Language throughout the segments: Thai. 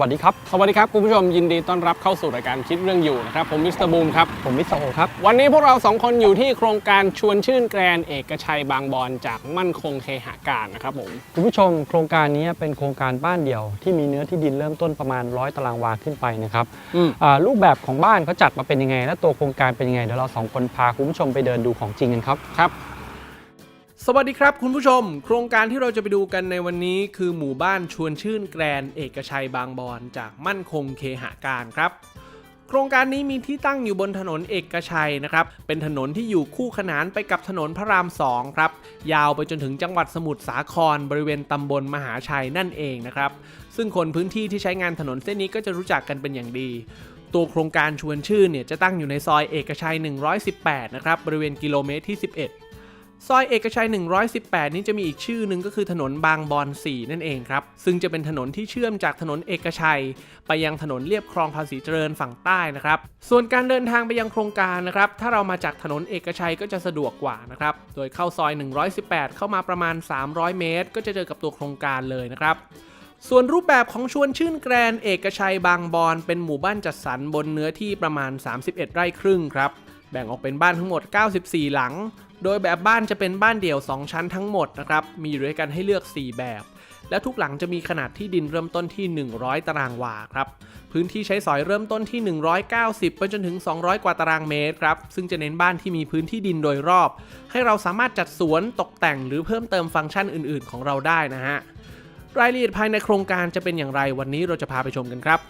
วัสดีครับ สวัสดีครับ คุณผู้ชมยินดีต้อนรับเข้าสู่รายการคิดเรื่องอยู่นะครับ ผมมิสเตอร์บูมครับ ผมมิสโซครับ วันนี้พวกเราสองคนอยู่ที่โครงการชวนชื่นแกรนเอกชัยบางบอนจากมั่นคงเคหาการนะครับผม คุณผู้ชมโครงการนี้เป็นโครงการบ้านเดี่ยว ที่มีเนื้อที่ดินเริ่มต้นประมาณร้อยตารางวาขึ้นไปนะครับอืมอ่ารูปแบบของบ้านเขาจัดมาเป็นยังไง และตัวโครงการเป็นยังไงเดี๋ยวเราสองคนพาคุณผู้ชมไปเดินดูของจริงกันครับครับ สวัสดีครับคุณผู้ชม โครงการที่เราจะไปดูกันในวันนี้คือหมู่บ้านชวนชื่นแกรน เอกชัยบางบอนจากมั่นคงเคหาการครับ โครงการนี้มีที่ตั้งอยู่บนถนนเอกชัยนะครับ เป็นถนนที่อยู่คู่ขนานไปกับถนนพระรามสองครับ ยาวไปจนถึงจังหวัดสมุทรสาครบริเวณตำบลมหาชัยนั่นเองนะครับ ซึ่งคนพื้นที่ที่ใช้งานถนนเส้นนี้ก็จะรู้จักกันเป็นอย่างดีตัวโครงการชวนชื่นเนี่ยจะตั้งอยู่ในซอยเอกชัย 118 นะครับ บริเวณกิโลเมตรที่ 11 ซอยเอกชัย 118 นี้จะมีอีกชื่อหนึ่งก็คือถนนบางบอน 4 นั่นเองครับ ซึ่งจะเป็นถนนที่เชื่อมจากถนนเอกชัย ไปยังถนนเลียบคลองภาษีเจริญฝั่งใต้นะครับ ส่วนการเดินทางไปยังโครงการนะครับ ถ้าเรามาจากถนนเอกชัยก็จะสะดวกกว่านะครับ โดยเข้าซอย 118 เข้ามาประมาณ 300 เมตร ก็จะเจอกับตัวโครงการเลยนะครับส่วนรูปแบบของชวนชื่นแกรนเอกชัยบางบอนเป็นหมู่บ้านจัดสรรบนเนื้อที่ประมาณ 31 ไร่ครึ่งครับ แบ่งออกเป็นบ้านทั้งหมด 94 หลัง โดยแบบบ้านจะเป็นบ้านเดี่ยว 2 ชั้นทั้งหมดนะครับ มีอยู่ด้วยกันให้เลือก 4 แบบ และทุกหลังจะมีขนาดที่ดินเริ่มต้นที่ 100 ตารางวาครับ พื้นที่ใช้สอยเริ่มต้นที่ 190 ไปจนถึง 200 กว่าตารางเมตรครับ ซึ่งจะเน้นบ้านที่มีพื้นที่ดินโดยรอบ ให้เราสามารถจัดสวนตกแต่งหรือเพิ่มเติมฟังก์ชันอื่น ๆ ของเราได้นะฮะ รายละเอียดภายในโครงการจะเป็นอย่างไรวันนี้เราจะพาไปชมกันครับ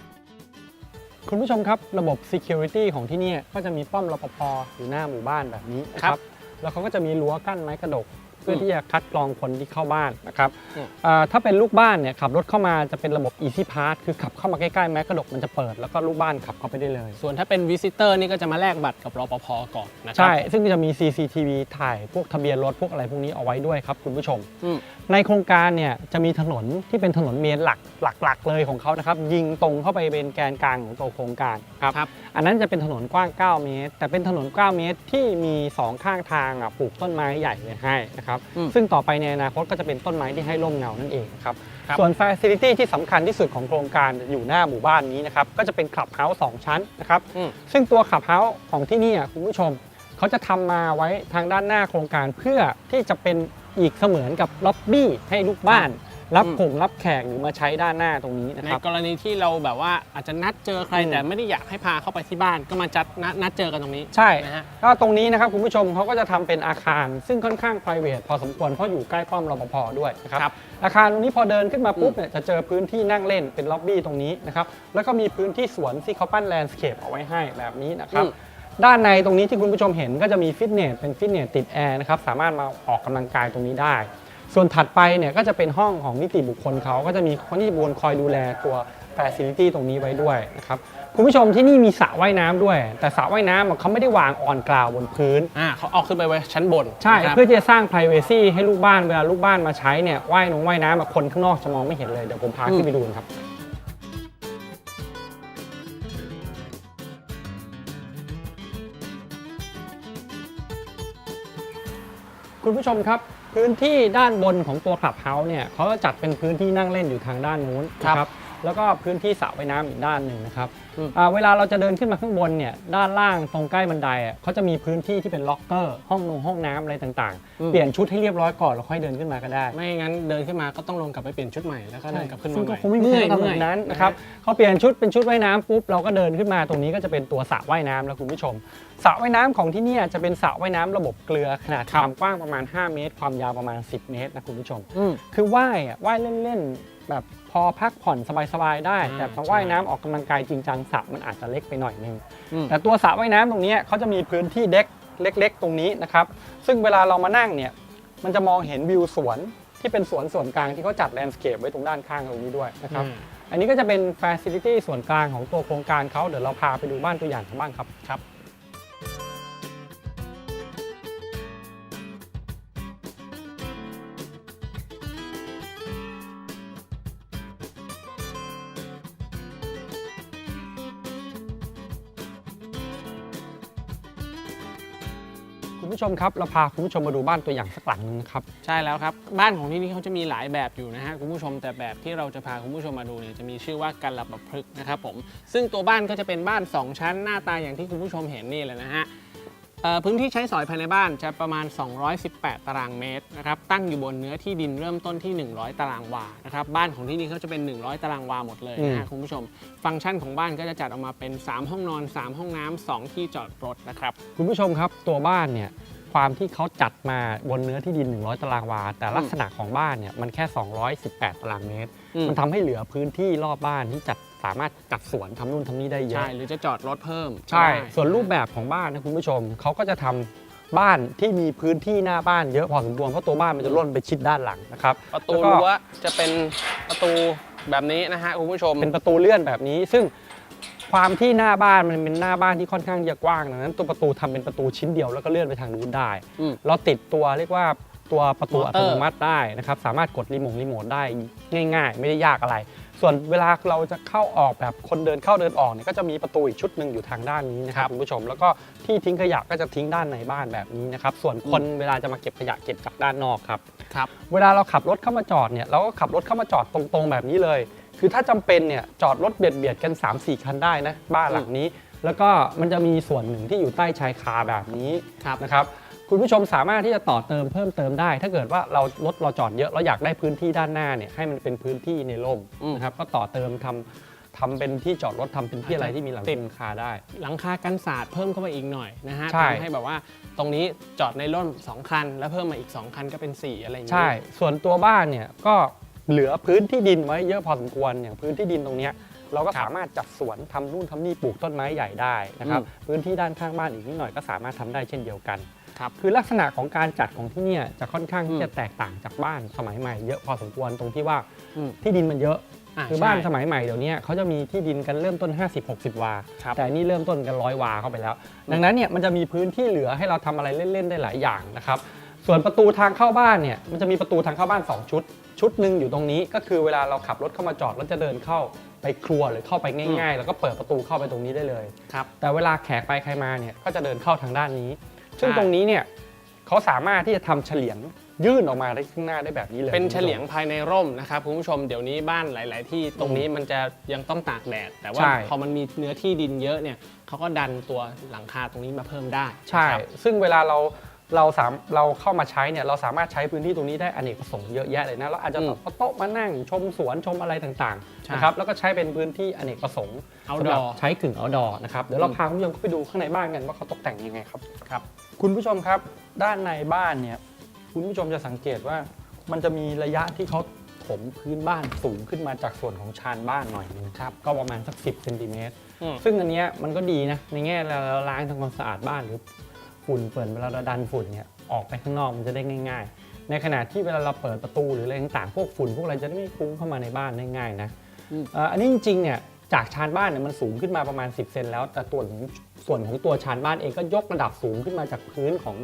คุณผู้ชมครับระบบ Security ของที่เนี่ยก็จะมีป้อมรปภอยู่หน้าหมู่บ้านแบบนี้นะคครัรับบแล้วเขาก็จะมีรั้วกั้นไม้กระดก เพื่อมที่จะคัดกรองคนที่เข้าบ้านนะครับอืมอ่าถ้าเป็นลูกบ้านเนี่ยขับรถเข้ามาจะเป็นระบบ Easy Pass คือขับเข้ามาใกล้ๆไม้กระดกมันจะเปิดแล้วก็ลูกบ้านขับเข้าไปได้เลย ส่วนถ้าเป็นวิสิเตอร์นี่ก็จะมาแลกบัตรกับรปภก่อนนะครัใช่ ซึ่งจะมี CCTV ถ่ายพวกทะเบียนรถพวกอะไรพวกนี้เอาไว้ด้วยครับคุณผู้ชมอืมในโครงการเนี่ยจะมีถนนที่เป็นถนนเมนหลักหลักๆเลยของเขานะครับยิงตรงเข้าไปเป็นแกนกลางของตัวโครงการครับครับอันนั้นจะเป็นถนนกว้าง 9 เมตร แต่เป็นถนน 9 เมตรที่มี 2 ข้างทางอะปลูกต้นไม้ใหญ่ไว้ให้นะครับอืมซึ่งต่อไปในอนาคตก็จะเป็นต้นไม้ที่ให้ร่มเงานั่นเองครับครับส่วน Facility ที่สำคัญที่สุดของโครงการอยู่หน้าหมู่บ้านนี้นะครับ ก็จะเป็นคลับเฮาส์สองชั้นนะครับอืมซึ่งตัวขับเฮาส์ของที่นี่อะคุณผู้ชมเขาจะทำมาไว้ทางด้านหน้าโครงการเพื่อที่จะเป็นอีกเสมือนกับล็อบบี้ให้ลูกบ้าน รับอืมผงรับแขกหรือมาใช้ด้านหน้าตรงนี้นะในครับ กรณีที่เราแบบว่าอาจจะนัดเจอใครอืม แต่ไม่ได้อยากให้พาเข้าไปที่บ้านก็มาจัดนัดนัดเจอกันตรงนี้ ใช่นะฮะ ก็ตรงนี้นะครับคุณผู้ชมเขาก็จะทำเป็นอาคาร ซึ่งค่อนข้าง p r i v a t พอสมควรเพราะอยู่ใกล้ป้อมรปภด้วยนะครับครับอาคารตรงนี้พอเดินขึ้นมาปุ๊บเนี่ยจะเจอพื้นที่นั่งเล่นเป็นล็อบบี้ตรงนี้นะครับ แล้วก็มีพื้นที่สวนที่เขาปั้นแลนด์สเคปเอาไว้ให้แบบนี้นะครับ อืม ด้านในตรงนี้ที่คุณผู้ชมเห็นก็จะมีฟิตเนสเป็นฟิตเนสติดแอร์นะครับสามารถมาออกกำลังกายตรงนี้ได้ ส่วนถัดไปเนี่ยก็จะเป็นห้องของนิติบุคคลเขาก็จะมีคนนิติบุคคลคอยดูแลตัว Facility ตรงนี้ไว้ด้วยนะครับคุณผู้ชมที่นี่มีสระว่ายน้ำด้วย แต่สระว่ายน้ำอะเขาไม่ได้วางออนกราวบนพื้นอ่าเขาเอาขึ้นไปไว้ชั้นบนใช่นะครับเพื่อที่จะสร้าง p r i เวซีให้ลูกบ้านเวลาลูกบ้านมาใช้เนี่ยว่ายน้องว่ายน้ำอะคนข้างนอกจะมองไม่เห็นเลยเดี๋ยวผมพาขึ้นไปดูนะครับคุณผู้ชมครับ พื้นที่ด้านบนของตัวคลับเฮาส์เนี่ยเขาจะจัดเป็นพื้นที่นั่งเล่นอยู่ทางด้านนู้นนะครับ แล้วก็พื้นที่สระว่ายน้ำอีกด้านหนึ่งนะครับอืม อ่าเวลาเราจะเดินขึ้นมาข้างบนเนี่ยด้านล่างตรงใกล้บันไดอะเขาจะมีพื้นที่ที่เป็นล็อกเกอร์ห้องนงห้องน้ำอะไรต่างอืมๆเปลี่ยนชุดให้เรียบร้อยก่อนแล้วค่อยเดินขึ้นมาก็ได้ ไม่งั้นเดินขึ้นมาก็ต้องลงกลับไปเปลี่ยนชุดใหม่แล้วก็เดินกลับขึ้นมาซึ่งใหก็ม่คงไม่มีใครทำแบเมื่อยบนั้นๆนะครับเขาเปลี่ยนชุดเป็นชุดว่ายน้ำปุ๊บเราก็เดินขึ้นมาตรงนี้ก็จะเป็นตัวสระว่ายน้ำแล้วคุณผู้ชมสระว่ายน้ำของที่เนี่ยจะเป็นสระว่ายน้ำระบบเกลือขนาดความกว้างประมาณ 5 เมตร ความยาวประมาณ 10 เมตรนะคุณผู้ชม อืม คือว่ายอะว่ายเล่นๆแบบ พอพักผ่อนสบายๆได้ อ่าแต่พอใช่ว่ายน้ำออกกำลังกายจริงจังสระมันอาจจะเล็กไปหน่อยนึงอืม แต่ตัวสระว่ายน้ำตรงเนี้ยเขาจะมีพื้นที่เด็กเล็ก ๆ ตรงนี้นะครับซึ่งเวลาเรามานั่งเนี่ยมันจะมองเห็นวิวสวนที่เป็นสวนส่วนกลางที่เขาจัดแลนด์สเคปไว้ตรงด้านข้างตรงนี้ด้วยนะครับ อืม อันนี้ก็จะเป็นฟ a ซิลิตี้ส่วนกลางของตัวโครงการเขาเดี๋ยวเราพาไปดูบ้านตัวอย่างของบ้านครับครับ คุณผู้ชมครับเราพาคุณผู้ชมมาดูบ้านตัวอย่างสักหลังหนึงครับใช่แล้วครับ บ้านของที่นี่เขาจะมีหลายแบบอยู่นะฮะคุณผู้ชมแต่แบบที่เราจะพาคุณผู้ชมมาดูเนี่ยจะมีชื่อว่ากัลปพฤกษ์นะครับผมซึ่งตัวบ้านก็จะเป็นบ้าน 2 ชั้นหน้าตาอย่างที่คุณผู้ชมเห็นนี่แหละนะฮะ พื้นที่ใช้สอยภายในบ้านจะประมาณ 218 ตารางเมตรนะครับ ตั้งอยู่บนเนื้อที่ดินเริ่มต้นที่ 100 ตารางวา นะครับ บ้านของที่นี่เขาจะเป็น 100 ตารางวาหมดเลยนะฮะอืมคุณผู้ชม ฟังก์ชันของบ้านก็จะจัดออกมาเป็น 3 ห้องนอน 3 ห้องน้ำ2ที่จอดรถนะครับ คุณผู้ชมครับตัวบ้านเนี่ยความที่เขาจัดมาบนเนื้อที่ดิน 100 ตารางวา แต่ลักษณะของบ้านเนี่ยมันแค่ 218 ตารางเมตรอืมมันทำให้เหลือพื้นที่รอบบ้านที่จัด สามารถจัดสวนทำนู่นทำนี่ได้เยใช่อะหรือจะจอดรถเพิ่มใช่ก็ได้ส่วนรูปแบบของบ้านนะคุณผู้ชม เขาก็จะทำบ้านที่มีพื้นที่หน้าบ้านเยอะพอสมควรเพราะตัวบ้านมันจะล่นไปชิดด้านหลังนะครับประตูแล้วก็รั้วจะเป็นประตูแบบนี้นะฮะคุณผู้ชม เป็นประตูเลื่อนแบบนี้ ซึ่งความที่หน้าบ้านมันเป็นหน้าบ้านที่ค่อนข้างจะกว้างดังนั้น ตัวประตูทำเป็นประตูชิ้นเดียวแล้วก็เลื่อนไปทางนู้นได้ อืม เราติดตัวเรียกว่าตัวประตูมออัเตอตร์ โนมัติได้นะครับ สามารถกดรีโมงรีโมทได้ง่าย ๆ ไม่ได้ยากอะไร ส่วนเวลาเราจะเข้าออกแบบคนเดินเข้าเดินออกเนี่ยก็จะมีประตูอีกชุดหนึ่งอยู่ทางด้านนี้นะครับคุณผู้ชมแล้วก็ที่ทิ้งขยะก็จะทิ้งด้านในบ้านแบบนี้นะครับส่วนคนเวลาจะมาเก็บขยะเก็บจากด้านนอกครับครับเวลาเราขับรถเข้ามาจอดเนี่ยเราก็ขับรถเข้ามาจอดตรงๆแบบนี้เลย คือถ้าจำเป็นเนี่ยจอดรถเบียดเบียดๆกัน 3-4 คันได้นะบ้านหลังนี้ แล้วก็มันจะมีส่วนหนึ่งที่อยู่ใต้ชายคาแบบนี้ครับนะครับ คุณผู้ชมสามารถที่จะต่อเติมเพิ่มเติมได้ ถ้าเกิดว่าเรารถเราจอดเยอะเราอยากได้พื้นที่ด้านหน้าเนี่ยให้มันเป็นพื้นที่ในร่มอืม นะครับก็ต่อเติมทำทำเป็นที่จอดรถทำเป็นที่อะไรที่มีหลังติด คาได้ หลังคากันศาสตร์เพิ่มเข้ามาอีกหน่อยนะฮะใช่ ทำให้แบบว่าตรงนี้จอดในร่ม2คัน แล้วเพิ่มมาอีก2คันก็เป็น4อะไรอย่างนี้ ใช่ ส่วนตัวบ้านเนี่ยก็เหลือพื้นที่ดินไว้เยอะพอสมควร อย่างพื้นที่ดินตรงเนี้ยเราก็สามารถจัดสวนทำนู่นทำนี่ปลูกต้นไม้ใหญ่ได้นะครับ พื้นที่ด้านข้างบ้านอีกนิดหน่อยก็สามารถทำได้เช่นเดียวกัน ครับคือลักษณะของการจัดของที่เนี่ยจะค่อนข้างอืที่มจะแตกต่างจากบ้านสมัยใหม่เยอะพอสมควรตรงที่ว่าอืมที่ดินมันเยอะอะคือบ้านใช่สมัยใหม่เดี๋ยวนี้เขาจะมีที่ดินกันเริ่มต้น 50-60 วา ครับแต่อันนี่เริ่มต้นกันร้อยวาเข้าไปแล้ว ดังนั้นเนี่ยมันจะมีพื้นที่เหลือให้เราทำอะไรเล่น ๆ ได้หลายอย่างนะครับ ส่วนประตูทางเข้าบ้านเนี่ยมันจะมีประตูทางเข้าบ้าน 2 ชุด ชุดหนึ่งอยู่ตรงนี้ก็คือเวลาเราขับรถเข้ามาจอดแล้วจะเดินเข้าไปครัวหรือเข้าไปง่าย ๆ แล้วก็เปิดประตูเข้าไปตรงนี้ได้เลย ครับ แต่เวลาแขกไปใครมาเนี่ยก็จะเดินเข้าทางด้านนี้ ซึ่งใช่ตรงนี้เนี่ยเขาสามารถที่จะทำเฉลียงยื่นออกมาได้ข้างหน้าได้แบบนี้เลย เป็นคุณเฉผู้ชมลียงภายในร่มนะครับคุณผู้ชมเดี๋ยวนี้บ้านหลาย ๆ ที่ตรงนี้มันจะยังต้องตากแดด แต่ว่าใช่พอมันมีเนื้อที่ดินเยอะเนี่ยเขาก็ดันตัวหลังคาตรงนี้มาเพิ่มได้ ใช่นะครับซึ่งเวลาเราเราสามเราเข้ามาใช้เนี่ยเราสามารถใช้พื้นที่ตรงนี้ได้อเนกประสงค์เยอะแยะเลยนะเราอาจจะอืมแบบเอาโต๊ะมานั่งชมสวนชมอะไรต่างใช่ๆนะครับแล้วก็ใช้เป็นพื้นที่อเนกประสงค์เอาสำดหรัอบใช้กึ่งเอาดอนะครับเดี๋ยวเราอืมพาคุณผู้ชมเข้าไปดูข้างในบ้านกันว่าเขาตกแต่งยังไงครับครับ คุณผู้ชมครับด้านในบ้านเนี่ยคุณผู้ชมจะสังเกตว่ามันจะมีระยะที่เขาถมพื้นบ้านสูงขึ้นมาจากส่วนของชานบ้านหน่อยนึงครับก็ประมาณสัก 10เซนติเมตรอืม ซึ่งอันเนี้ยมันก็ดีนะในแง่เราล้างทำความสะอาดบ้านหรือฝุ่นเปิดเวลาเราดันฝุ่นเนี่ยออกไปข้างนอกมันจะได้ง่าย ๆ ในขณะที่เวลาเราเปิดประตูหรืออะไรต่างๆพวกฝุ่นพวกอะไรจะได้ไม่ฟุ้งเข้ามาในบ้านได้ง่ายนะอืมเอ่ออันนี้จริงๆเนี่ยจากชานบ้านเนี่ยมันสูงขึ้นมาประมาณ 10 เซนแล้ว แต่ตัวของ ส่วนของตัวชานบ้านเองก็ยกระดับสูงขึ้นมาจากพื้นของ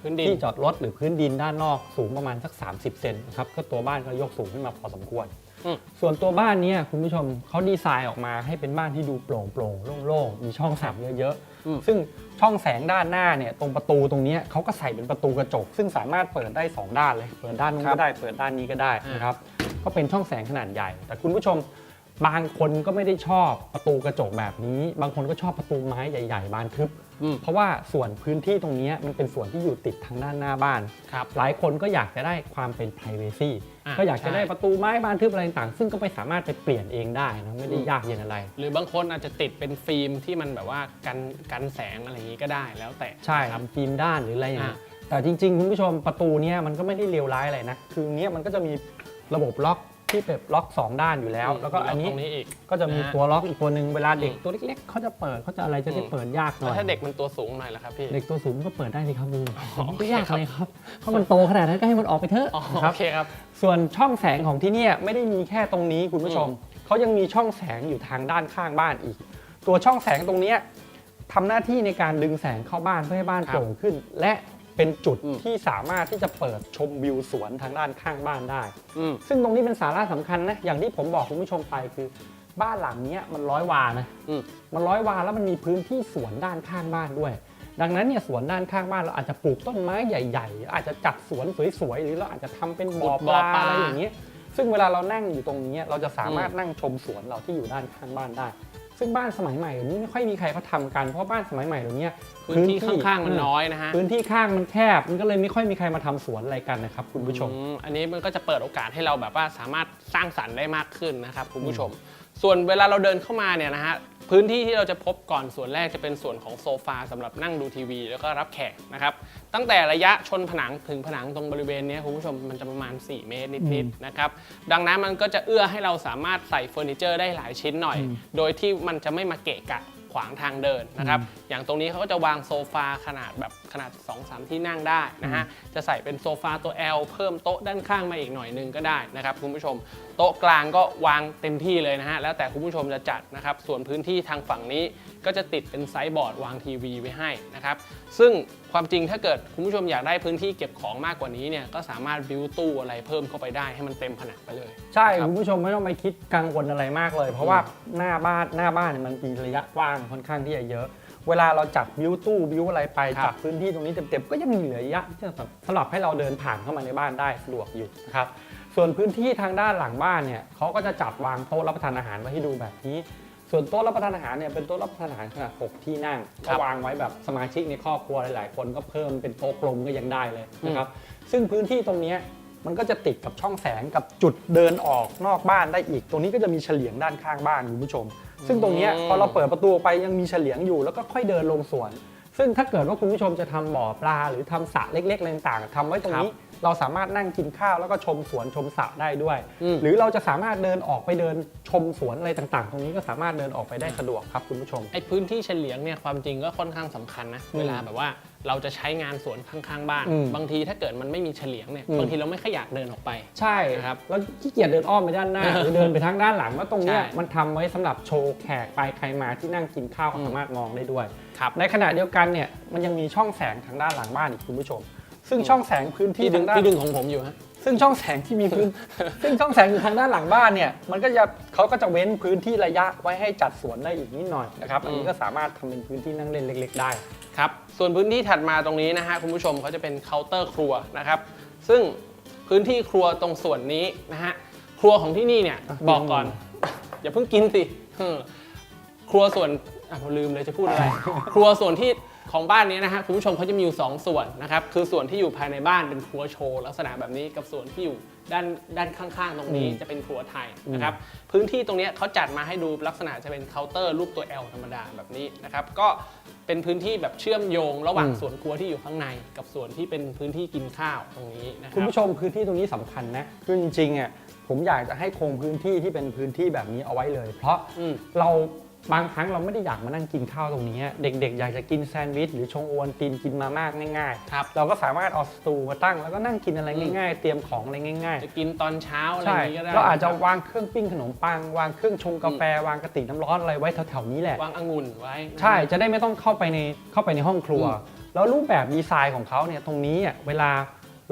พื้นดินที่จอดรถหรือพื้นดินด้านนอกสูงประมาณสัก 30 เซนนะครับก็ตัวบ้านก็ยกสูงขึ้นมาพอสมควร อืม ส่วนตัวบ้านเนี้คุณผู้ชมเขาดีไซน์ออกมาให้เป็นบ้านที่ดูโปร่งโปร่งๆโล่งๆมีช่องแสงเยอะอืม ๆ ซึ่งช่องแสงด้านหน้าเนี่ยตรงประตูตรงเนี้ยเขาก็ใส่เป็นประตูกระจก ซึ่งสามารถเปิดได้2ด้านเลย เปิดด้านนู้นก็ได้เปิดด้านนี้ก็ได้นะครับก็เป็นช่องแสงขนาดใหญ่ แต่คุณผู้ชม บางคนก็ไม่ได้ชอบประตูกระจกแบบนี้ บางคนก็ชอบประตูไม้ใหญ่ ๆ บานทึบ อืม เพราะว่าส่วนพื้นที่ตรงเนี้ยมันเป็นส่วนที่อยู่ติดทางด้านหน้าบ้าน ครับ หลายคนก็อยากจะได้ความเป็น p r i เวซีอะก็อยากจะได้ใช่ ประตูไม้บานทึบอะไรต่างๆซึ่งก็ไม่สามารถไปเปลี่ยนเองได้นะไม่ได้ยากเย็นอะไร หรือบางคนอาจจะติดเป็นฟิล์มที่มันแบบว่ากันกันแสงอะไรอย่างนี้ก็ได้แล้วแต่ใช่ครับ ทำฟิล์มด้านหรืออะไรอย่างเงี้ยอะแต่จริงๆ คุณผู้ชมประตูเนี้ยมันก็ไม่ได้เลวร้ายอะไรนะ คือเนี้ยมันก็จะมีระบบล็อก ที่แบบล็อก 2 ด้านอยู่แล้ว แล้วก็อันนี้ตรงนี้อีกก็จะมีนะฮะตัวล็อกอีกตัวหนึ่งเวลาเด็กอืมตัวเล็กๆเขาจะเปิดเขาจะอะไรจะได้อืมเปิดยากหน่แล้วอยถ้าเด็กมันตัวสูงหน่อยล่ะครับพี่เด็กตัวสูงก็เปิดได้สิครับลุงอ๋อโอเคไม่ยากอะไรครับเพราะมันโตขนาดนั้นก็ให้มันออกไปเถอะอ๋อนะครับโอเคครับ ส่วนช่องแสงของที่เนี่ยไม่ได้มีแค่ตรงนี้คุณผู้ชมเขายังมีช่องแสงอยู่ทางด้านข้างบ้านอีก ตัวช่องแสงตรงเนี้ยทำหน้าที่ในการดึงแสงเข้าบ้านเพื่อให้บ้านครับโปร่งขึ้น และ เป็นจุดอืมที่สามารถที่จะเปิดชมวิวสวนทางด้านข้างบ้านได้ อืม ซึ่งตรงนี้เป็นสาระสำคัญนะ อย่างที่ผมบอกคุณผู้ชมไปคือ บ้านหลังเนี้ยมันร้อยวานะ อืม มันร้อยวาแล้วมันมีพื้นที่สวนด้านข้างบ้านด้วย ดังนั้นเนี่ยสวนด้านข้างบ้านเราอาจจะปลูกต้นไม้ใหญ่ๆ อาจจะจัดสวนสวยๆ หรือเราอาจจะทำเป็นบ่อขุดปบ่อลาปลา อะไรอย่างเงี้ยซึ่งเวลาเรานั่งอยู่ตรงนี้เราจะสามารถนั่งชมสวนเราที่อยู่ด้านข้างบ้านได้ ซึ่งบ้านสมัยใหม่เดี๋ยวนี้ไม่ค่อยมีใครเขาทำกันเพราะบ้านสมัยใหม่เดี๋ยวนี้พื้นที่ข้างๆมันน้อยนะฮะพื้นที่ข้างมันแคบมันก็เลยไม่ค่อยมีใครมาทำสวนอะไรกันนะครับคุณผู้ชมอืมอันนี้มันก็จะเปิดโอกาสให้เราแบบว่าสามารถสร้างสรรค์ได้มากขึ้นนะครับคุณผู้ชม ส่วนเวลาเราเดินเข้ามาเนี่ยนะฮะ พื้นที่ที่เราจะพบก่อนส่วนแรกจะเป็นส่วนของโซฟาสำหรับนั่งดูทีวี แล้วก็รับแขกนะครับ ตั้งแต่ระยะชนผนังถึงผนังตรงบริเวณเนี้ยคุณผู้ชมมันจะประมาณ 4 เมตรนิดๆนะครับดังนั้นมันก็จะเอื้อให้เราสามารถใส่เฟอร์นิเจอร์ได้หลายชิ้นหน่อย โดยที่มันจะไม่มาเกะกะข วางทางเดินนะครับอย่างตรงนี้เขาก็จะวางโซฟาขนาดแบบขนาด 2-3 ที่นั่งได้นะฮะจะใส่เป็นโซฟาตัว L เพิ่มโต๊ะด้านข้างมาอีกหน่อยนึงก็ได้นะครับคุณผู้ชม โต๊ะกลางก็วางเต็มที่เลยนะฮะแล้วแต่คุณผู้ชมจะจัดนะครับส่วนพื้นที่ทางฝั่งนี้ ก็จะติดเป็นไซส์บอร์ดวางทีวีไว้ให้นะครับ ซึ่งความจริงถ้าเกิดคุณผู้ชมอยากได้พื้นที่เก็บของมากกว่านี้เนี่ยก็สามารถบิวตู้อะไรเพิ่มเข้าไปได้ให้มันเต็มผนังไปเลย ใช่ ครับคุณผู้ชมไม่ต้องไปคิดกังวลอะไรมากเลย เพราะว่าหน้าบ้านหน้าบ้านเนี่ยมันมีระยะกว้างค่อนข้างที่จะเยอะ เวลาเราจัดบิวตู้บิวอะไรไปครับ จัดพื้นที่ตรงนี้เต็มๆก็ยังมีเหลือระยะที่จะสำหรับให้เราเดินผ่านเข้ามาในบ้านได้สะดวกอยู่นะครับส่วนพื้นที่ทางด้านหลังบ้านเนี่ยเขาก็จะจัดวางโต๊ะรับประทานอาหารไว้ให้ดูแบบนี้ ส่วนโต๊ะรับประทานอาหารเนี่ยเป็นโต๊ะรับประทานอาหารขนาด6ที่นั่งครัก็บวางไว้แบบสมาชิกในครอบครัวหลาย ๆ คนก็เพิ่มเป็นโต๊ะกลมก็ยังได้เลยนะครับ ซึ่งพื้นที่ตรงเนี้ยมันก็จะติดกับช่องแสงกับจุดเดินออกนอกบ้านได้อีก ตรงนี้ก็จะมีเฉลียงด้านข้างบ้านคุณผู้ชม ซึ่งตรงเนี้ยอืมพอเราเปิดประตูออกไปยังมีเฉลียงอยู่แล้วก็ค่อยเดินลงสวน ซึ่งถ้าเกิดว่าคุณผู้ชมจะทำบ่อปลาหรือทำสระเล็กๆอะไรต่างๆทำไว้ตรงนี้ เราสามารถนั่งกินข้าวแล้วก็ชมสวนชมสระได้ด้วย อืม หรือเราจะสามารถเดินออกไปเดินชมสวนอะไรต่างๆ ตรงนี้ก็สามารถเดินออกไปได้สะดวกครับคุณผู้ชม ไอ้พื้นที่เฉลียงเนี่ยความจริงก็ค่อนข้างสำคัญนะอืมเวลาแบบว่าเราจะใช้งานสวนข้างๆบ้าน อืมบางทีถ้าเกิดมันไม่มีเฉลียงเนี่ยอืม บางทีเราไม่ขอยากเดินออกไป ใช่นะครับแล้วขี้เกียจเดินอ้อมไปด้านหน้า หรือเดินไปทางด้านหลังว่าตรงเนี้ยใช่มันทำไว้สำหรับโชว์แขกไปใครมาที่นั่งกินข้าวเขาสามารถมองได้ด้วย ครับ ในขณะเดียวกันเนี่ยมันยังมีช่องแสงทางด้านหลังบ้านอีกคุณผู้ชม ซึ่งช่องแสงพื้นที่พี่ดึงทางด้านพี่ดึงของผมอยู่ฮะ ซึ่งช่องแสงที่มีพื้น ซึ่งช่องแสงอยู่ทางด้านหลังบ้านเนี่ย มันก็จะเขาก็จะเว้นพื้นที่ระยะไว้ให้จัดสวนได้อีกนิดหน่อยนะครับ อันนี้ก็สามารถทำเป็นพื้นที่นั่งเล่นเล็ก ๆ ได้ ครับ ส่วนพื้นที่ถัดมาตรงนี้นะฮะคุณผู้ชมเขาจะเป็นเคาน์เตอร์ครัวนะครับ ซึ่งพื้นที่ครัวตรงส่วนนี้นะฮะ ครัวของที่นี่เนี่ยอะบอกก่อน อย่าเพิ่งกินสิเออครัวส่วนอะผมลืมเลยจะพูดอะไร ครัวส่วนที่ ของบ้านนี้นะฮะคุณผู้ชมเขาจะมีอยู่ 2 ส่วนนะครับคือส่วนที่อยู่ภายในบ้านเป็นครัวโชว์ลักษณะแบบนี้กับส่วนที่อยู่ด้านด้านข้างๆ ตรงนี้อืมจะเป็นครัวไทยนะครับพื้นที่ตรงเนี้ยเขาจัดมาให้ดูลักษณะจะเป็นเคาน์เตอร์รูปตัว L ธรรมดาแบบนี้นะครับก็เป็นพื้นที่แบบเชื่อมโยงระหว่างอืมส่วนครัวที่อยู่ข้างใน กับส่วนที่เป็นพื้นที่กินข้าวตรงนี้นะคคุณรับผู้ชมพื้นที่ตรงนี้สำคัญนะคือจริงๆอะผมอยากจะให้คงพื้นที่ที่เป็นพื้นที่แบบนี้เอาไว้เลย เพราะอืมเรา บางครั้งเราไม่ได้อยากมานั่งกินข้าวตรงนี้เด็กๆ อยากจะกินแซนด์วิช หรือชงโอวัลตินกินมาม่าง่ายครับๆเราก็สามารถเอาสตูมาตั้ง แล้วก็นั่งกินอะไรง่ายๆ เตรียมของอะไรง่ายจะกินตอนเช้าๆอะไรอใช่ย่างนี้ก็ได้เราอาจจะคบวางเครื่องปิ้งขนมปัง วางเครื่องชงกาแฟวางกระติกน้ำร้อนอะไรไว้แถวๆนี้แหละวางองุ่นไว้นะใช่จะได้ไม่ต้องเข้าไปในเข้าไปในห้องครัวอืมแล้วรูปแบบดีไซน์ของเขาเนี่ยตรงนี้อะเวลา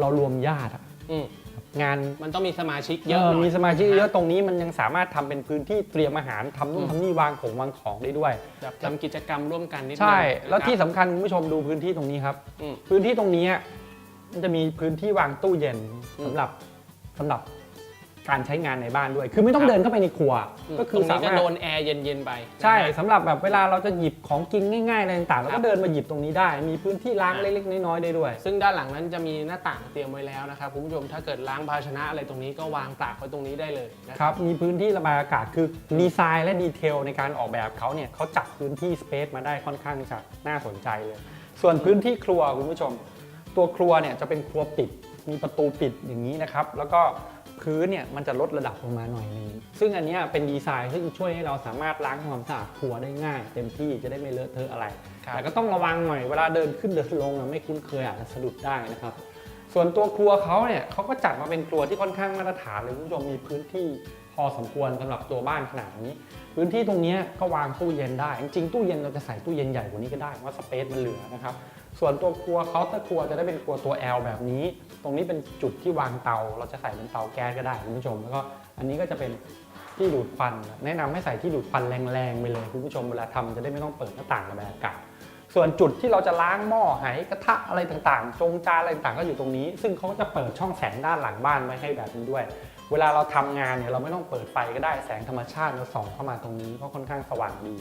เรารวมญาติอะอืม งานมันต้องมีสมาชิกเยเยอะอะหน่อย มีสมาชิกเยอะตรงนี้มันยังสามารถทำเป็นพื้นที่เตรียมอาหารทำนู่นทำนี่วางของวางของได้ด้วย แบบทำกิจกรรมร่วมกันนิดนึงใช่ แล้วที่นะครับสำคัญคุณผู้ชมดูพื้นที่ตรงนี้ครับ อืมพื้นที่ตรงนี้มันจะมีพื้นที่วางตู้เย็นอืม สำหรับสำหรับ การใช้งานในบ้านด้วย คือไม่ต้อคงรับเดินเข้าไปในครัว ก็คือตรงสานี้จะมารถ โดนแอร์เย็นๆไปใช่นะฮะ สำหรับแบบเวลาเราจะหยิบของกินง่ายๆอะไรต่างๆเราครัก็บเดินมาหยิบตรงนี้ได้ มีพื้นที่ล้างอ่าเล็กๆน้อยๆได้ด้วย ซึ่งด้านหลังนั้นจะมีหน้าต่างเตรียมไว้แล้วนะครับคุณผู้ชมถ้าเกิดล้างภาชนะอะไรตรงนี้ก็วางตากไว้ตรงนี้ได้เลยนะครับมีพื้นที่ระบายอากาศคือดีไซน์และดีเทลในการออกแบบเขาเนี่ยเขาจัดพื้นที่สเปซมาได้ค่อนข้างจะน่าสนใจเลย ส่วนพื้นที่ครัวคุณผู้ชม ตัวครัวเนี่ยจะเป็นครัวปิด มีประตูปิดอย่างนี้นะครับ แล้วก็ พื้นเนี่ยมันจะลดระดับลงมาหน่อยนึงซึ่งอันเนี้ยเป็นดีไซน์ซึ่งช่วยให้เราสามารถล้างความสะอาดครัวได้ง่าย เต็มที่จะได้ไม่เลอะเทอะอะไรครับแต่ก็ต้องระวังหน่อยเวลาเดินขึ้นเดินลงอะไม่คุ้นเคยอาจจะสะดุดได้นะครับส่วนตัวครัวเขาเนี่ยเขาก็จัดมาเป็นครัวที่ค่อนข้างมาตรฐานเลยคุณผู้ชมมีพื้นที่พอสมควรสำหรับตัวบ้านขนาดนี้ พื้นที่ตรงเนี้ยก็วางตู้เย็นได้ จริงๆตู้เย็นเราจะใส่ตู้เย็นใหญ่กว่านี้ก็ได้เพราะว่าสเปซมันเหลือนะครับ ส่วนตัวครัวเขาน์เตอร์ครัวจะได้เป็นครัวตัว L แบบนี้ ตรงนี้เป็นจุดที่วางเตา เราจะใส่เป็นเตาแก๊สก็ได้คุณผู้ชม แล้วก็อันนี้ก็จะเป็นที่ดูดควัน แนะนำให้ใส่ที่ดูดควันแรงๆไปเลยคุณผู้ชมเวลาทำจะได้ไม่ต้องเปิดหน้าต่างระบายอากาศ ส่วนจุดที่เราจะล้างหม้อไหกระทะอะไรต่างๆ จงจานอะไรต่างๆก็อยู่ตรงนี้ ซึ่งเขาก็จะเปิดช่องแสงด้านหลังบ้านไว้ให้แบบนี้ด้วย เวลาเราทำงานเนี่ยเราไม่ต้องเปิดไฟก็ได้แสงธรรมชาติเราส่องเข้ามาตรงนี้ก็ค่อนข้างสว่างดี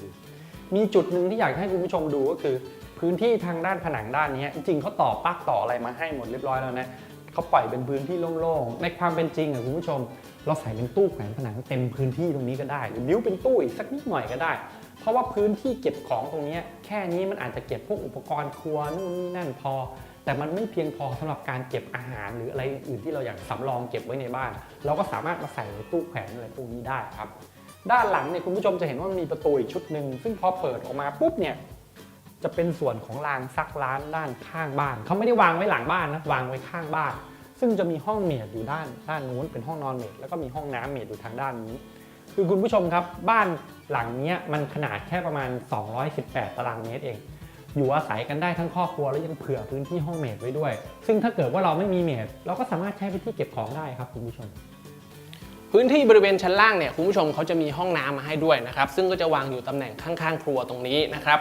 มีจุดหนึ่งที่อยากให้คุณผู้ชมดูก็คือ พื้นที่ทางด้านผนังด้านนี้จริงเขาต่อปลั๊กต่ออะไรมาให้หมดเรียบร้อยแล้วนะเขาปล่อยเป็นพื้นที่โล่งๆ ในความเป็นจริงอะคุณผู้ชม เราใส่เป็นตู้แขวนผนังเต็มพื้นที่ตรงนี้ก็ได้ หรือบิ้วเป็นตู้อีกสักนิดหน่อยก็ได้ เพราะว่าพื้นที่เก็บของตรงนี้แค่นี้มันอาจจะเก็บพวกอุปกรณ์ครัวนู่นนี่นั่นพอ แต่มันไม่เพียงพอสำหรับการเก็บอาหารหรืออะไรอื่นที่เราอยากสำรองเก็บไว้ในบ้าน เราก็สามารถมาใส่ในตู้แขวนอะไรพวกนี้ได้ครับ ด้านหลังเนี่ยคุณผู้ชมจะเห็นว่ามันมีประตูอีกชุดหนึ่งซึ่งพอเปิดออกมาปุ๊บเนี่ย จะเป็นส่วนของรางซักล้างด้านข้างบ้าน เขาไม่ได้วางไว้หลังบ้านนะวางไว้ข้างบ้าน ซึ่งจะมีห้องเมดอยู่ด้านด้านนู้นเป็นห้องนอนเมดแล้วก็มีห้องน้ำเมดอยู่ทางด้านนี้ คือคุณผู้ชมครับบ้านหลังนี้มันขนาดแค่ประมาณ 218 ตารางเมตรเอง อยู่อาศัยกันได้ทั้งครอบครัวแล้วยังเผื่อพื้นที่ห้องเมดไว้ด้วย ซึ่งถ้าเกิดว่าเราไม่มีเมดเราก็สามารถใช้เป็นที่เก็บของได้ครับคุณผู้ชมพื้นที่บริเวณชั้นล่างเนี่ยคุณผู้ชมเขาจะมีห้องน้ำมาให้ด้วยนะครับซึ่งก็จะวางอยู่ตำแหน่งข้างๆ ครัวตรงนี้นะครับ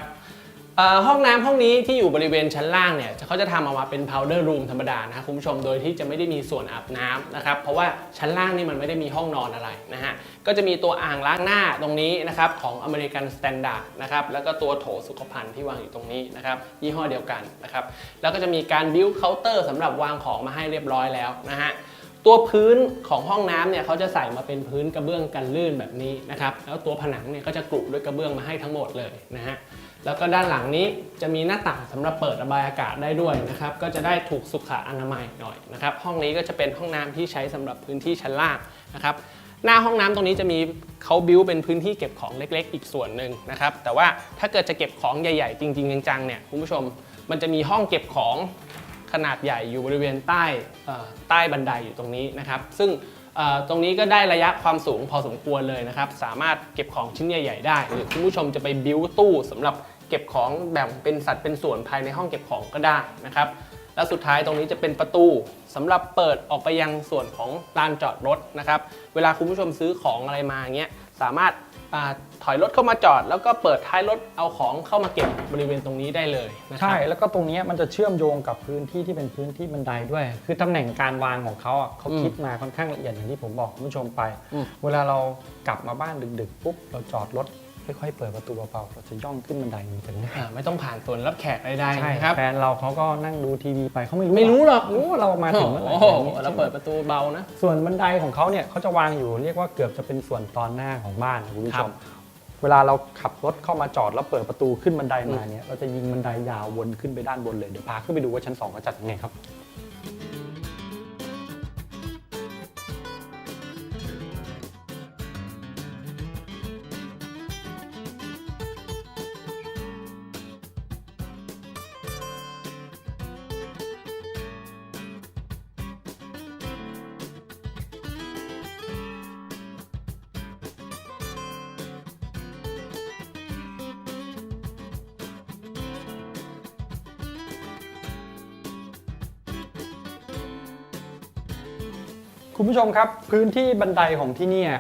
ห้องน้ำห้องนี้ที่อยู่บริเวณชั้นล่างเนี่ยเขาจะทำออกมาเป็น powder room ธรรมดานะครับคุณผู้ชมโดยที่จะไม่ได้มีส่วนอาบน้ำนะครับเพราะว่าชั้นล่างนี่มันไม่ได้มีห้องนอนอะไรนะฮะก็จะมีตัวอ่างล้างหน้าตรงนี้นะครับของ American Standard นะครับแล้วก็ตัวโถสุขภัณฑ์ที่วางอยู่ตรงนี้นะครับยี่ห้อเดียวกันนะครับแล้วก็จะมีการ build counter สำหรับวางของมาให้เรียบร้อยแล้วนะฮะตัวพื้นของห้องน้ำเนี่ยเขาจะใส่มาเป็นพื้นกระเบื้องกันลื่นแบบนี้นะครับแล้วตัวผนังเนี่ยก็จะกรุด้วยกระเบื้องมาให้ทั้งหมดเลยนะฮะ แล้วก็ด้านหลังนี้จะมีหน้าต่างสำหรับเปิดระบายอากาศได้ด้วยนะครับ ก็จะได้ถูกสุขอนามัยหน่อยนะครับ ห้องนี้ก็จะเป็นห้องน้ำที่ใช้สำหรับพื้นที่ชั้นล่างนะครับหน้าห้องน้ำตรงนี้จะมีเขาบิวเป็นพื้นที่เก็บของเล็ก ๆ อีกส่วนหนึ่งนะครับ แต่ว่าถ้าเกิดจะเก็บของใหญ่ ๆ จริง ๆ จังๆเนี่ยคุณผู้ชมมันจะมีห้องเก็บของขนาดใหญ่อยู่บริเวณใต้ใต้บันไดอยู่ตรงนี้นะครับ ซึ่งตรงนี้ก็ได้ระยะความสูงพอสมควรเลยนะครับ สามารถเก็บของชิ้นใหญ่ ๆ ได้ หรือคุณผู้ชมจะไปบิวตู้สำหรับ ก็บของแบ่งเป็นสัดเป็นส่วนภายในห้องเก็บของก็ได้นะครับ แล้วสุดท้ายตรงนี้จะเป็นประตูสำหรับเปิดออกไปยังส่วนของลานจอดรถนะครับ เวลาคุณผู้ชมซื้อของอะไรมาอย่างเงี้ยสามารถอาถอยรถเข้ามาจอด แล้วก็เปิดท้ายรถเอาของเข้ามาเก็บบริเวณตรงนี้ได้เลยนะครับใช่แล้วก็ตรงเนี้ยมันจะเชื่อมโยงกับพื้นที่ที่เป็นพื้นที่บันไดด้วย คือตำแหน่งการวางของเขาอะเขาอืมคิดมาค่อนข้างละเอียดอย่างที่ผมบอกคุณผู้ชมไปอืมเวลาเรากลับมาบ้านดึกๆปุ๊บเราจอดรถ ค่อยๆเปิดประตูเบาๆเราจะย่องขึ้นบันไดมันจะง่ายอ่าไม่ต้องผ่านส่วนรับแขกใดๆใช่นะครับ แฟนเราเขาก็นั่งดูทีวีไปเขาไม่รู้ไม่รู้หรอก รู้ว่าเรามาถึงเมื่อไหร่โอ้โหอะไรอย่างงี้เราเปิดประตูเบานะ ส่วนบันไดของเขาเนี่ยเขาจะวางอยู่เรียกว่าเกือบจะเป็นส่วนตอนหน้าของบ้านนะคุณผู้ครัชบมเวลาเราขับรถเข้ามาจอดแล้วเปิดประตูขึ้นบันไดมาเนี่ยเราจะยิงบันไดยาววนขึ้นไปด้านบนเลยเดี๋ยวพาขึ้นไปดูว่าชั้นสองเขาจัดยังไงครับ คุณผู้ชมครับพื้นที่บันไดของที่เนี่ย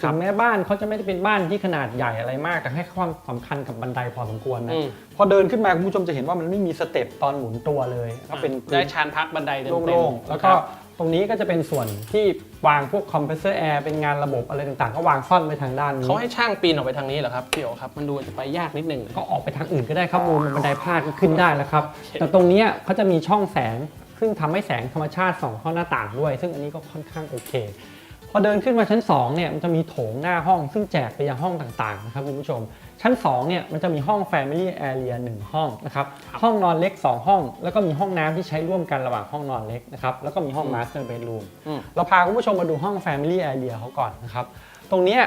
ถึงแม้บ้านเขาจะไม่ได้เป็นบ้านที่ขนาดใหญ่อะไรมากแต่ให้ความสำคัญกับบันไดพอสมควรนะอืมพอเดินขึ้นมาคุณผู้ชมจะเห็นว่ามันไม่มีสเต็ปตอนหมุนตัวเลยก็เป็นพื้ได้นชานพักบันไดเต็มๆโล่งๆแล้วก็ครับตรงนี้ก็จะเป็นส่วนที่วางพวกคอมเพรสเซอร์แอร์เป็นงานระบบอะไรต่างๆ ก็วางซ่อนไว้ทางด้านนี้เขาให้ช่างปีนออกไปทางนี้เหรอครับพี่โอครับมันดูจะไปยากนิดนึงก็ออกไปทางอื่นก็ได้ครับมูลบันไดพาดก็ขึ้นได้แล้วครับแต่ตรงเนี้ยเขาจะมีช่องแสง ซึ่งทำให้แสงธรรมชาติส่องเข้าหน้าต่างด้วย ซึ่งอันนี้ก็ค่อนข้างโอเค พอเดินขึ้นมาชั้น2เนี่ยมันจะมีโถงหน้าห้องซึ่งแจกไปยังห้องต่างๆนะครับคุณผู้ชม ชั้น2เนี่ยมันจะมีห้อง Family Area 1 ห้องนะครับห้องนอนเล็ก 2 ห้อง แล้วก็มีห้องน้ำที่ใช้ร่วมกันระหว่างห้องนอนเล็กนะครับแล้วก็มีห้อง Master Bedroom อืมเราพาคุณผู้ชมมาดูห้อง Family Area เขาก่อนนะครับตรงเนี้ย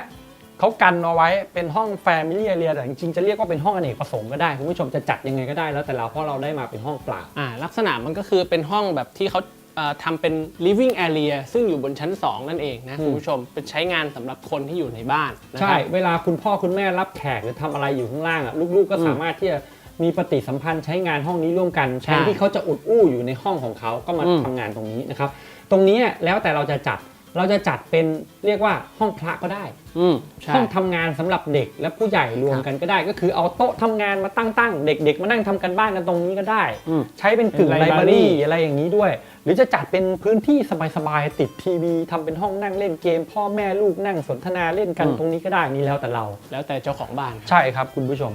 เขากันเอาไว้เป็นห้อง Family Area แต่จริงๆจะเรียกว่าเป็นห้องอเนกประสงค์ก็ได้คุณผู้ชมจะจัดยังไงก็ได้แล้วแต่เราเพราะเราได้มาเป็นห้องเปล่าอ่าลักษณะมันก็คือเป็นห้องแบบที่เขาเอ่อทำเป็น living area ซึ่งอยู่บนชั้น 2 นั่นเองนะอืมคุณผู้ชมเป็นใช้งานสำหรับคนที่อยู่ในบ้านนะคใช่รับเวลาคุณพ่อคุณแม่รับแขกหรือทำอะไรอยู่ข้างล่างอะลูกๆก็อืมสามารถที่จะมีปฏิสัมพันธ์ใช้งานห้องนี้ร่วมกันใช่แทนที่เขาจะอุดอู้อยู่ในห้องของเขาก็มาอืมทำงานตรงนี้นะครับ ตรงนี้แล้วแต่เราจะจัด เราจะจัดเป็นเรียกว่าห้องพระก็ได้ อืมใช่ ห้องทำงานสำหรับเด็กและผู้ใหญ่รวมกันก็ได้ ก็คือเอาโต๊ะทำงานมาตั้งๆ เด็กๆ มานั่งทำกันบ้านกันตรงนี้ก็ได้ อืม ใช้เป็นกึ่งเป็นไลบรา library รีอะไรอย่างนี้ด้วย หรือจะจัดเป็นพื้นที่สบายๆ ติดทีวีทำเป็นห้องนั่งเล่นเกม พ่อแม่ลูกนั่งสนทนาเล่นกันอืมตรงนี้ก็ได้นี่แล้วแต่เรา แล้วแต่เจ้าของบ้าน ใช่ครับคุณผู้ชม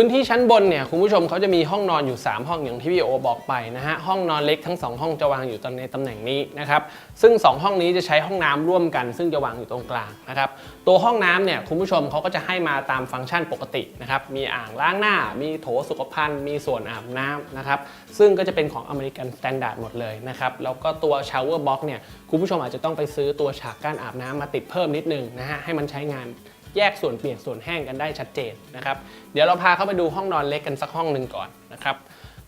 พื้นที่ชั้นบนเนี่ยคุณผู้ชมเขาจะมีห้องนอนอยู่ 3 ห้องอย่างที่พี่โอบอกไปนะฮะห้องนอนเล็กทั้ง 2 ห้องจะวางอยู่ตในตำแหน่งนี้นะครับซึ่ง 2 ห้องนี้จะใช้ห้องน้ำร่วมกัน ซึ่งจะวางอยู่ตรงกลางนะครับตัวห้องน้ำเนี่ยคุณผู้ชมเขาก็จะให้มาตามฟังก์ชันปกตินะครับมีอ่างล้างหน้า มีโถสุขภัณฑ์มีส่วนอาบน้ำนะครับซึ่งก็จะเป็นของอเมริกันสแตนดาร์ดหมดเลยนะครับแล้วก็ตัวชาวเวอร์บ็อกเนี่ยคุณผู้ชมอาจจะต้องไปซื้อตัวฉากกั้นอาบน้ำมาติดเพิ่มนิดนึงนะฮะให้มันใช้งาน แยกส่วนเปียกส่วนแห้งกันได้ชัดเจนนะครับ เดี๋ยวเราพาเข้าไปดูห้องนอนเล็กกันสักห้องหนึ่งก่อนนะครับ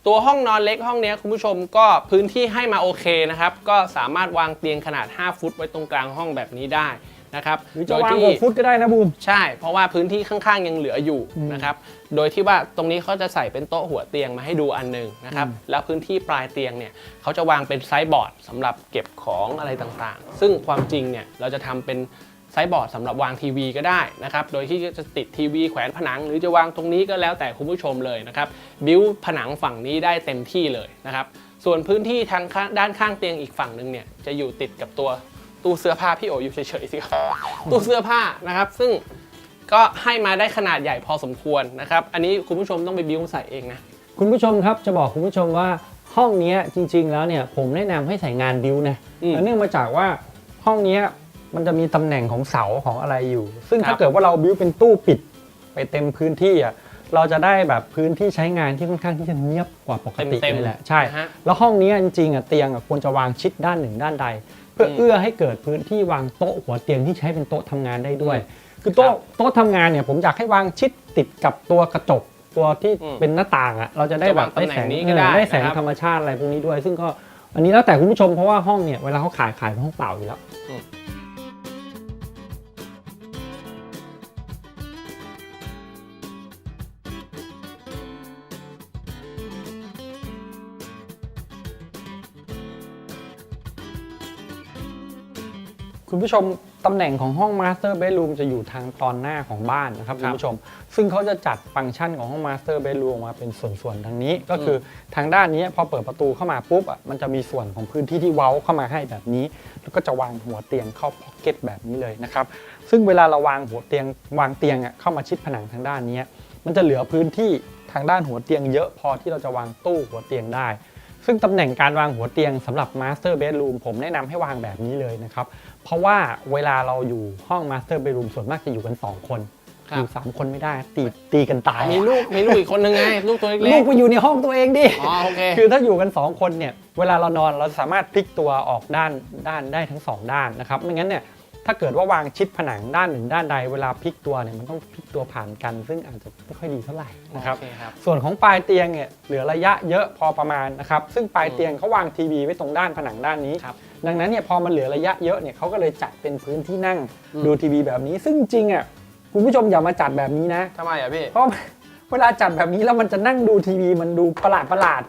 ตัวห้องนอนเล็กห้องเนี้ยคุณผู้ชมก็พื้นที่ให้มาโอเคนะครับ ก็สามารถวางเตียงขนาด 5 ฟุตไว้ตรงกลางห้องแบบนี้ได้นะครับหรือจะโดยวางที่6ฟุตก็ได้นะบูมใช่ เพราะว่าพื้นที่ข้างๆยังเหลืออยู่นะครับ โดยที่ว่าตรงนี้เขาจะใส่เป็นโต๊ะหัวเตียงมาให้ดูอันหนึ่งนะครับ แล้วพื้นที่ปลายเตียงเนี่ยเขาจะวางเป็นไซส์บอร์ดสำหรับเก็บของอะไรต่างๆ ซึ่งความจริงเนี่ยเราจะทำเป็น ไซส์บอร์ดสำหรับวางทีวีก็ได้นะครับ โดยที่จะติดทีวีแขวนผนัง หรือจะวางตรงนี้ก็แล้วแต่คุณผู้ชมเลยนะครับ บิวผนังฝั่งนี้ได้เต็มที่เลยนะครับ ส่วนพื้นที่ทางข้างด้านข้างเตียงอีกฝั่งหนึ่งเนี่ยจะอยู่ติดกับตัวตู้เสื้อผ้าพี่โออยู่เฉยๆสิครับตู้เสื้อผ้านะครับ ซึ่งก็ให้มาได้ขนาดใหญ่พอสมควรนะครับ อันนี้คุณผู้ชมต้องไปบิ้วใส่เองนะ คุณผู้ชมครับจะบอกคุณผู้ชมว่าห้องเนี้ยจริง ๆ แล้วเนี่ยผมแนะนำให้ใส่งานบิวนะอืมเนื่องมาจากว่าห้องเนี้ย มันจะมีตำแหน่งของเสาของอะไรอยู่ ซึ่งครัถ้าบเกิดว่าเราบิวเป็นตู้ปิดไปเต็มพื้นที่อะเราจะได้แบบพื้นที่ใช้งานที่ค่อนข้างที่จะเงียบกว่าปกติเต็มๆเลยแหละใช่นะฮะ แล้วห้องเนี้ยจริงๆอะเตียงอะควรจะวางชิดด้านหนึ่งด้านใด เพื่ออืมเอื้อให้เกิดพื้นที่วางโต๊ะหัวเตียงที่ใช้เป็นโต๊ะทำงานได้ด้วย คือโต๊ะครับโต๊ะทำงานเนี่ยผมอยากให้วางชิดติดกับตัวกระจกตัวที่อืมเป็นหน้าต่างอะเราจะได้จะแบวางบได้ตำแหน่แสงงนี้ก็ได้เออได้แสงนะครับ ธรรมชาติอะไรพวกนี้ด้วย ซึ่งก็อันนี้แล้วแต่คุณผู้ชมเพราะว่าห้องเนี่ยเวลาเขาขายขายเป็นห้องเปล่าอยู่แล้ว คุณผู้ชมตำแหน่งของห้อง Master Bedroom จะอยู่ทางตอนหน้าของบ้านนะครับคคุรัณบผู้ชม ซึ่งเขาจะจัดฟังก์ชันของห้อง Master Bedroom มาเป็นส่วนๆทางนี้ ก็คือทางด้านนี้พอเปิดประตูเข้ามาปุ๊บอะมันจะมีส่วนของพื้นที่ที่เว้าเข้ามาให้แบบนี้ แล้วก็จะวางหัวเตียงเข้าพ็อกเก็ตแบบนี้เลยนะครับซึ่งเวลาเราวางหัวเตียงวางเตียงอะเข้ามาชิดผนังทางด้านนี้มันจะเหลือพื้นที่ทางด้านหัวเตียงเยอะพอที่เราจะวางตู้หัวเตียงได้ซึ่งตำแหน่งการวางหัวเตียงสำหรับ Master Bedroom ผมแนะนำให้วางแบบนี้เลยนะครับเพ ราะว่าเวลาเราอยู่ห้อง Master Bedroom ส่วนมากจะอยู่กัน 2 คน ครับ อยู่ 3 คนไม่ได้ตีตีกันตายมีลูกมีลูกอีกคนนึงไงลูกตัวเล็ลูกกไปอยู่ในห้องตัวเองดิ ๆอ๋อโอเค คือถ้าอยู่กัน 2 คนเนี่ยเวลาเรานอนเราสามารถพลิกตัวออกด้านด้านได้ทั้ง 2 ด้านนะครับไม่งั้นเนี่ยถ้าเกิดว่าวางชิดผนังด้านหนึ่งด้านใดเวลาพลิกตัวเนี่ยมันต้องพลิกตัวผ่านกัน ซึ่งอาจจะไม่ค่อยดีเท่าไหร่นะครับ โอเคครับ ส่วนของปลายเตียงเนี่ยเหลือระยะเยอะพอประมาณนะครับซึ่งปลายเตียงเขาวางทีวีไว้ตรงด้านผนังด้านนี้ ครับ ดังนั้นเนี่ยพอมันเหลือระยะเยอะเนี่ยเขาก็เลยจัดเป็นพื้นที่นั่งอืมดูทีวีแบบนี้ ซึ่งจริงอะคุณผู้ชมอย่ามาจัดแบบนี้นะ ทำไมอะพี่ เพราะเวลาจัดแบบนี้แล้วมันจะนั่งดูทีวีมันดูประหลาดประหลาด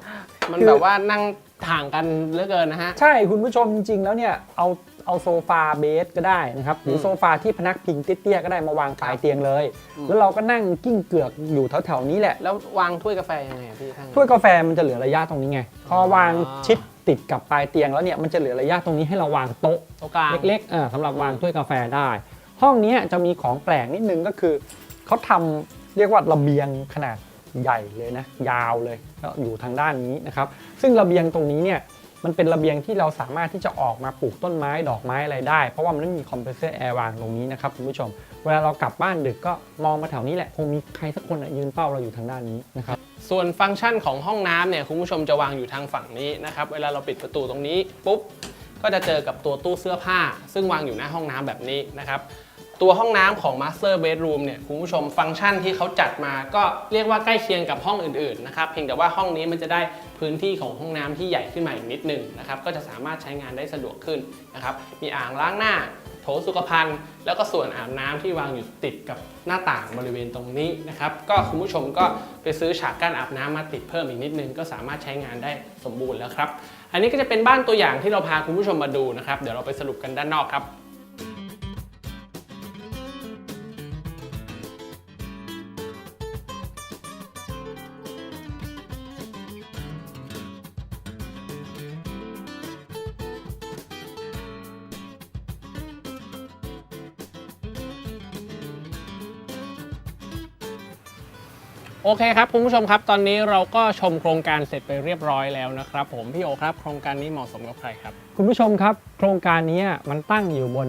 มันคือ แบบว่านั่งห่างกันเหลือเกินนะฮะ ใช่คุณผู้ชมจริงๆแล้วเนี่ยเอาเอาโซฟาเบสก็ได้นะครับหรืออมโซฟาที่พนักพิงเตี้ยๆก็ได้มาวางปลายเตียงเลยอืมแล้วเราก็นั่งกิ้งเกือกอยู่แถวๆนี้แหละ แล้ววางถ้วยกาแฟยังไงอะพี่ท่านถ้วยกาแฟมันจะเหลือระยะตรงนี้ไง พอวางอ๋อชิด ติดกับปลายเตียงแล้วเนี่ยมันจะเหลือระยะตรงนี้ให้เราวางโต๊ะโต๊ะกลาง เล็กๆอ่าสำหรับวางถ้วยกาแฟได้ ห้องเนี้ยจะมีของแปลกนิดนึงก็คือเขาทำเรียกว่าระเบียงขนาดใหญ่เลยนะยาวเลยแล้วอยู่ทางด้านนี้นะครับ ซึ่งระเบียงตรงนี้เนี่ยมันเป็นระเบียงที่เราสามารถที่จะออกมาปลูกต้นไม้ดอกไม้อะไรได้ เพราะว่ามันไม่มีคอมเพรสเซอร์แอร์วางตรงนี้นะครับคุณผู้ชม เวลาเรากลับบ้านดึกก็มองมาแถวนี้แหละ คงมีใครสักคนยืนเฝ้าเราอยู่ทางด้านนี้นะครับ ส่วนฟังก์ชันของห้องน้ำเนี่ยคุณผู้ชมจะวางอยู่ทางฝั่งนี้นะครับ เวลาเราปิดประตูตรงนี้ปุ๊บ ก็จะเจอกับตัวตู้เสื้อผ้า ซึ่งวางอยู่หน้าห้องน้ำแบบนี้นะครับ ตัวห้องน้ำของ Master Bedroom เนี่ยคุณผู้ชมฟังก์ชันที่เขาจัดมาก็เรียกว่าใกล้เคียงกับห้องอื่นๆนะครับเพียงแต่ว่าห้องนี้มันจะได้พื้นที่ของห้องน้ำที่ใหญ่ขึ้นมาอีกนิดนึงนะครับก็จะสามารถใช้งานได้สะดวกขึ้นนะครับมีอ่างล้างหน้าโถสุขภัณฑ์แล้วก็ส่วนอาบน้ำที่วางอยู่ติดกับหน้าต่างบริเวณตรงนี้นะครับก็คุณผู้ชมก็ไปซื้อฉากกั้นอาบน้ำมาติดเพิ่มอีกนิดนึง ก็สามารถใช้งานได้สมบูรณ์แล้วครับ อันนี้ก็จะเป็นบ้านตัวอย่างที่เราพาคุณผู้ชมมาดูนะครับ เดี๋ยวเราไปสรุปกันด้านนอกครับ โอเคครับคุณผู้ชมครับ ตอนนี้เราก็ชมโครงการเสร็จไปเรียบร้อยแล้วนะครับ ผมพี่โอครับโครงการนี้เหมาะสมกับใครครับ คุณผู้ชมครับ โครงการนี้มันตั้งอยู่บน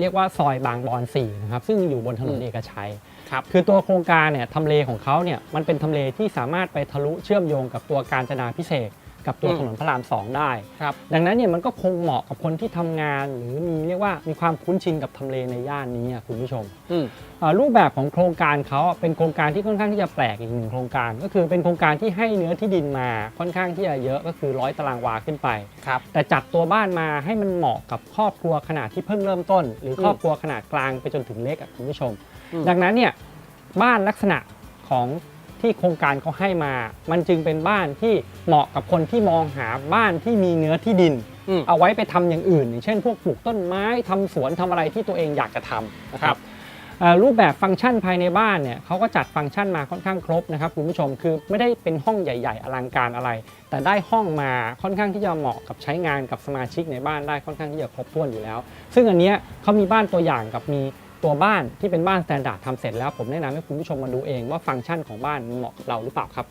เรียกว่าซอยบางบอน4นะครับซึ่งอยู่บนถนนอืมเอกชัยครับคือตัวโครงการเนี่ยทำเลของเขาเนี่ยมันเป็นทำเลที่สามารถไปทะลุเชื่อมโยงกับตัวการจนาพิเศษ กกับตัวอืม ถนนพระรามสองได้ ครับ ดังนั้นเนี่ยมันก็คงเหมาะกับคนที่ทำงาน หรือมีเรียกว่ามีความคุ้นชินกับทำเลในย่านนี้อะคุณผู้ชมอืมเอ่อรูปแบบของโครงการเขาอะเป็นโครงการที่ค่อนข้างที่จะแปลกอีกหนึ่งโครงการ ก็คือเป็นโครงการที่ให้เนื้อที่ดินมาค่อนข้างที่จะเยอะก็คือร้อยตารางวาขึ้นไป ครับ แต่จัดตัวบ้านมาให้มันเหมาะกับครอบครัวขนาดที่เพิ่งเริ่มต้น หรือครอบครัวขนาดกลางไปจนถึงเล็กอะคุณผู้ชม อืม ดังนั้นเนี่ยบ้านลักษณะของ ที่โครงการเขาให้มา มันจึงเป็นบ้านที่เหมาะกับคนที่มองหาบ้านที่มีเนื้อที่ดิน อืม เอาไว้ไปทำอย่างอื่น อย่างเช่นพวกปลูกต้นไม้ทำสวนทำอะไรที่ตัวเองอยากจะทำนะคครัรับบ เอ่อรูปแบบฟังก์ชันภายในบ้านเนี่ยเขาก็จัดฟังก์ชันมาค่อนข้างครบนะครับคุณผู้ชมคือไม่ได้เป็นห้องใหญ่ ๆ อลังการอะไร แต่ได้ห้องมาค่อนข้างที่จะเหมาะกับใช้งานกับสมาชิกในบ้านได้ค่อนข้างที่จะครบถ้วนอยู่แล้ว ซึ่งอันเนี้ยเขามีบ้านตัวอย่างกับมี ตัวบ้านที่เป็นบ้านสแตนดาร์ดทำเสร็จแล้วผมแนะนำให้คุณผู้ชมมาดูเองว่าฟังก์ชันของบ้านมันเหมาะกับเราหรือเปล่าครับ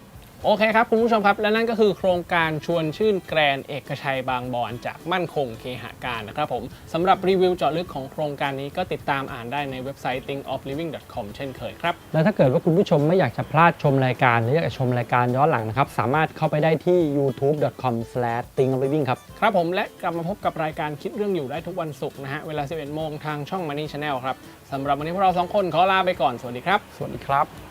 โอเคครับคุณผู้ชมครับและนั่นก็คือโครงการชวนชื่นแกรนเอกชัยบางบอนจากมั่นคงเคหาการนะครับผมสำหรับรีวิวเจาะลึกของโครงการนี้ก็ติดตามอ่านได้ในเว็บไซต์ thinkofliving.com เช่นเคยครับ แล้วถ้าเกิดว่าคุณผู้ชมไม่อยากจะพลาดชมรายการ หรืออยากจะชมรายการย้อนหลังนะครับ สามารถเข้าไปได้ที่ youtube.com/thinkofliving ครับ ครับผมและกลับมาพบกับรายการคิดเรื่องอยู่ได้ทุกวันศุกร์นะฮะเวลา 11โมงทางช่อง Money Channel ครับสำหรับวันนี้พวกเราสองคนขอลาไปก่อนสวัสดีครับ สวัสดีครับ